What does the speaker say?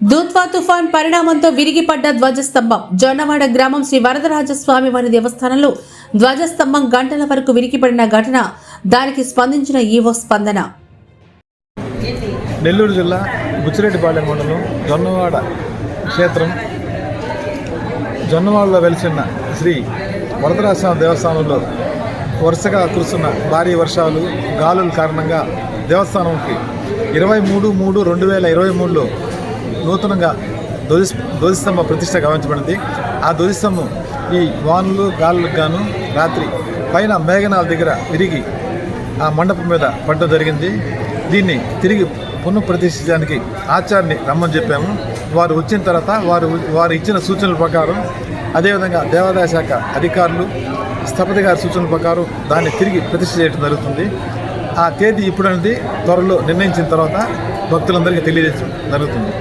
దూత్వా తుఫాన్ పరిణామంతో విరిగిపడ్డ ధ్వజస్తంభం. జొన్నవాడ గ్రామం శ్రీ వరదరాజస్వామి వారి దేవస్థానంలో ధ్వజస్తంభం గంటల వరకు విరిగిపడిన ఘటన దానికి స్పందించిన ఈవో స్పందన. నెల్లూరు జిల్లా బుచ్చిరెడ్డిపాలెం మండలం జొన్నవాడ క్షేత్రం. జొన్నవాడలో వెలిసిన శ్రీ వరదరాజస్వామి దేవస్థానంలో వరుసగా కురుస్తున్న భారీ వర్షాలు గాలుల కారణంగా దేవస్థానంకి ఇరవై మూడు మూడు రెండు వేల ఇరవై మూడులో నూతనంగా ధ్వజ ధ్వజస్తంభ ప్రతిష్ట గావించబడింది ఆ ధ్వజస్తంభం ఈ వానులు గాలులకు గాను రాత్రి పైన మేఘనాల దగ్గర విరిగి ఆ మండపం మీద పడ్డం జరిగింది. దీన్ని తిరిగి పునఃప్రతిష్ఠించడానికి ఆచార్యని రమ్మని చెప్పాము. వారు వచ్చిన తర్వాత వారు వారు ఇచ్చిన సూచనల ప్రకారం అదేవిధంగా దేవాదాయ శాఖ అధికారులు స్థపతి గారి సూచనల ప్రకారం దాన్ని తిరిగి ప్రతిష్ఠ చేయడం జరుగుతుంది. ఆ తేదీ ఇప్పుడనేది త్వరలో నిర్ణయించిన తర్వాత భక్తులందరికీ తెలియజేయడం జరుగుతుంది.